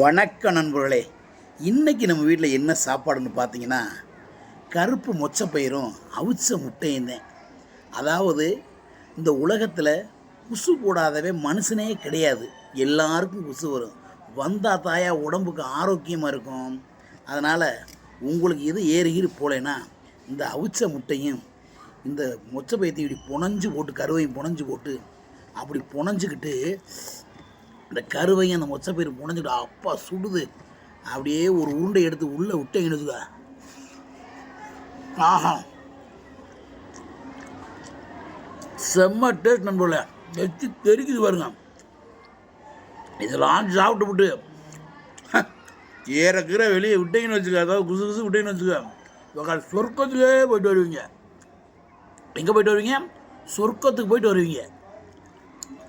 வணக்கம் நண்பர்களே இன்னைக்கு நம்ம வீட்டில் என்ன சாப்பாடுன்னு பார்த்தீங்கன்னா கருப்பு மொச்சப்பயிரும் அவிச்ச முட்டையும் தான். அதாவது இந்த உலகத்தில் குசு போடாதவே மனுஷனே கிடையாது. எல்லாருக்கும் குசு வரும். வந்தால் தாயா உடம்புக்கு ஆரோக்கியமாக இருக்கும். அதனால் உங்களுக்கு எது ஏறி போலேன்னா இந்த அவிச்ச முட்டையும் இந்த மொச்சப்பயத்தையும் இப்படி புனஞ்சு போட்டு கருவையும் புனஞ்சு போட்டு அப்படி புனஞ்சிக்கிட்டு இந்த கருவையும் அந்த மொச்சப்பயிர் புனஞ்சுட்டு அப்பா சுடுது. அப்படியே ஒரு உருண்டை எடுத்து உள்ளே விட்டீங்கன்னு ஆஹா. செம்ம டேஸ்ட் நண்பர்களே. எச்சு தெரிக்குது பாருங்க. இதெல்லாம் சாப்பிட்டு விட்டு. ஏறக்கிற வெளியே விட்டீங்கன்னு வச்சுக்க. அதாவது குசு குசு விட்டீங்கன்னு வச்சுக்க சொர்க்கத்துக்கே போயிட்டு வருவீங்க. எங்கே போயிட்டு வருவீங்க? சொர்க்கத்துக்கு போயிட்டு வருவீங்க.